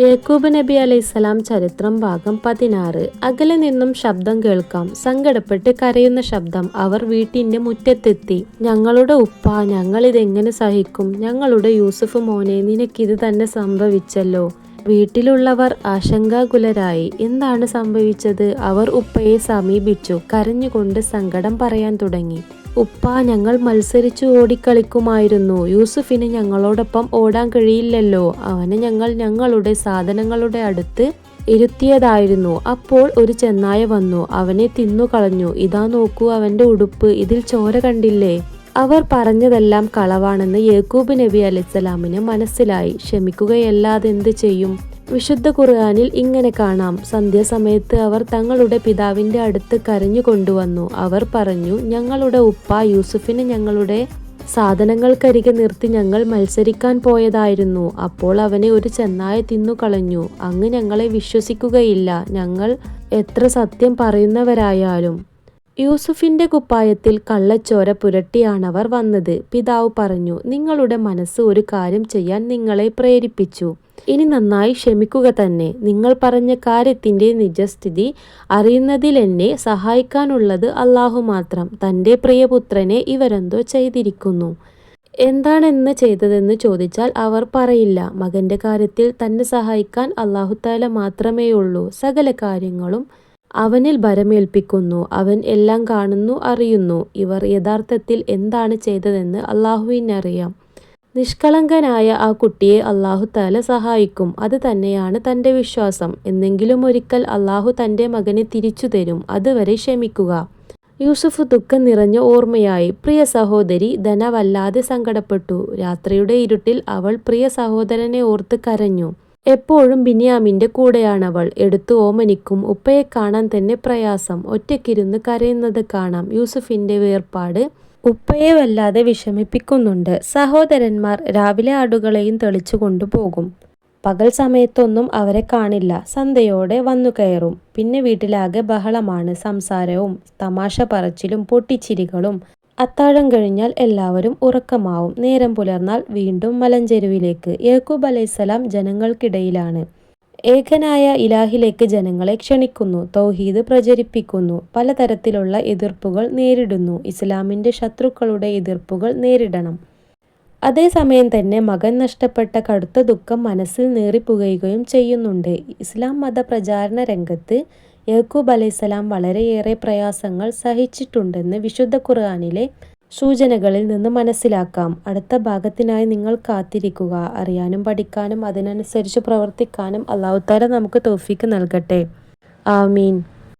യേക്കൂബ് നബി അലൈഹിസ്സലാം ചരിത്രം ഭാഗം പതിനാറ്. അകലെ നിന്നും ശബ്ദം കേൾക്കാം. സങ്കടപ്പെട്ട് കരയുന്ന ശബ്ദം അവർ വീട്ടിന്റെ മുറ്റത്തെത്തി. ഞങ്ങളുടെ ഉപ്പ ഞങ്ങൾ ഇതെങ്ങനെ സഹിക്കും? ഞങ്ങളുടെ യൂസുഫ് മോനെ നിനക്കിത് തന്നെ സംഭവിച്ചല്ലോ. വീട്ടിലുള്ളവർ ആശങ്കാകുലരായി. എന്താണ് സംഭവിച്ചത്? അവർ ഉപ്പയെ സമീപിച്ചു. കരഞ്ഞുകൊണ്ട് സങ്കടം പറയാൻ തുടങ്ങി. ഉപ്പ ഞങ്ങൾ മത്സരിച്ചു ഓടിക്കളിക്കുമായിരുന്നു. യൂസുഫിന് ഞങ്ങളോടൊപ്പം ഓടാൻ കഴിയില്ലല്ലോ. അവനെ ഞങ്ങൾ ഞങ്ങളുടെ സാധനങ്ങളുടെ അടുത്ത് ഇരുത്തിയതായിരുന്നു. അപ്പോൾ ഒരു ചെന്നായ വന്നു. അവനെ തിന്നുകളഞ്ഞു ഇതാ നോക്കൂ അവന്റെ ഉടുപ്പ്. ഇതിൽ ചോര കണ്ടില്ലേ? അവർ പറഞ്ഞതെല്ലാം കളവാണെന്ന് യേക്കൂബ് നബി അലിസ്സലാമിന് മനസ്സിലായി. ക്ഷമിക്കുകയല്ലാതെ എന്ത് ചെയ്യും? വിശുദ്ധ ഖുർആനിൽ ഇങ്ങനെ കാണാം. സന്ധ്യാസമയത്ത് അവർ തങ്ങളുടെ പിതാവിന്റെ അടുത്ത് കരഞ്ഞു കൊണ്ടുവന്നു. അവർ പറഞ്ഞു ഞങ്ങളുടെ ഉപ്പ യൂസുഫിന് ഞങ്ങളുടെ സാധനങ്ങൾക്കരികെ നിർത്തി ഞങ്ങൾ മത്സരിക്കാൻ പോയതായിരുന്നു. അപ്പോൾ അവനെ ഒരു ചെന്നായ തിന്നുകളഞ്ഞു അങ്ങ് ഞങ്ങളെ വിശ്വസിക്കുകയില്ല. ഞങ്ങൾ എത്ര സത്യം പറയുന്നവരായാലും യൂസുഫിന്റെ കുപ്പായത്തിൽ കള്ളച്ചോര പുരട്ടിയാണവർ വന്നത്. പിതാവ് പറഞ്ഞു നിങ്ങളുടെ മനസ്സ് ഒരു കാര്യം ചെയ്യാൻ നിങ്ങളെ പ്രേരിപ്പിച്ചു. ഇനി നന്നായി ക്ഷമിക്കുക തന്നെ. നിങ്ങൾ പറഞ്ഞ കാര്യത്തിന്റെ നിജസ്ഥിതി അറിയുന്നതിൽ എന്നെ സഹായിക്കാനുള്ളത് അള്ളാഹു മാത്രം. തന്റെ പ്രിയപുത്രനെ ഇവരെന്തോ ചെയ്തിരിക്കുന്നു. എന്താണെന്ന് ചെയ്തതെന്ന് ചോദിച്ചാൽ അവർ പറയില്ല. മകന്റെ കാര്യത്തിൽ തന്നെ സഹായിക്കാൻ അള്ളാഹുത്താല മാത്രമേയുള്ളൂ. സകല കാര്യങ്ങളും അവനിൽ ഭരമേൽപ്പിക്കുന്നു അവൻ എല്ലാം കാണുന്നു അറിയുന്നു. ഇവർ യഥാർത്ഥത്തിൽ എന്താണ് ചെയ്തതെന്ന് അള്ളാഹുവിനറിയാം. നിഷ്കളങ്കനായ ആ കുട്ടിയെ അള്ളാഹു താല സഹായിക്കും. അത് തന്നെയാണ് തന്റെ വിശ്വാസം. എന്നെങ്കിലും ഒരിക്കൽ അള്ളാഹു തന്റെ മകനെ തിരിച്ചു തരും. അതുവരെ ക്ഷമിക്കുക. യൂസുഫ് ദുഃഖം നിറഞ്ഞ ഓർമ്മയായി. പ്രിയ സഹോദരി ധന വല്ലാതെ സങ്കടപ്പെട്ടു. രാത്രിയുടെ ഇരുട്ടിൽ അവൾ പ്രിയ സഹോദരനെ ഓർത്ത് കരഞ്ഞു. എപ്പോഴും ബിനിയാമിന്റെ കൂടെയാണവൾ. എടുത്തു ഓമനിക്കും ഉപ്പയെ കാണാൻ തന്നെ പ്രയാസം. ഒറ്റയ്ക്കിരുന്ന് കരയുന്നത് കാണാം യൂസുഫിന്റെ വേർപാട് ഉപ്പയെ വല്ലാതെ വിഷമിപ്പിക്കുന്നുണ്ട്. സഹോദരന്മാർ രാവിലെ ആടുകളെയും തെളിച്ചു കൊണ്ടുപോകും. പകൽ സമയത്തൊന്നും അവരെ കാണില്ല. സന്ധ്യയോടെ വന്നു കയറും. പിന്നെ വീട്ടിലാകെ ബഹളമാണ്. സംസാരവും തമാശ പറച്ചിലും പൊട്ടിച്ചിരികളും അത്താഴം കഴിഞ്ഞാൽ എല്ലാവരും ഉറക്കമാവും. നേരം പുലർന്നാൽ വീണ്ടും മലഞ്ചെരുവിലേക്ക്. യേക്കൂബ് അലൈസലാം ജനങ്ങൾക്കിടയിലാണ്. ഏകനായ ഇലാഹിലേക്ക് ജനങ്ങളെ ക്ഷണിക്കുന്നു. തൗഹീദ് പ്രചരിപ്പിക്കുന്നു. പലതരത്തിലുള്ള എതിർപ്പുകൾ നേരിടുന്നു. ഇസ്ലാമിന്റെ ശത്രുക്കളുടെ എതിർപ്പുകൾ നേരിടണം. അതേസമയം തന്നെ മകൻ നഷ്ടപ്പെട്ട കടുത്ത ദുഃഖം മനസ്സിൽ നേറിപ്പുകയുകയും ചെയ്യുന്നുണ്ട്. ഇസ്ലാം മത പ്രചാരണ രംഗത്ത് യാക്കൂബ് അലൈഹിസ്സലാം വളരെയേറെ പ്രയാസങ്ങൾ സഹിച്ചിട്ടുണ്ടെന്ന് വിശുദ്ധ ഖുർആാനിലെ സൂചനകളിൽ നിന്ന് മനസ്സിലാക്കാം. അടുത്ത ഭാഗത്തിനായി നിങ്ങൾ കാത്തിരിക്കുക. അറിയാനും പഠിക്കാനും അതിനനുസരിച്ച് പ്രവർത്തിക്കാനും അള്ളാഹുത്താല നമുക്ക് തോഫിക്ക് നൽകട്ടെ. ആമീൻ.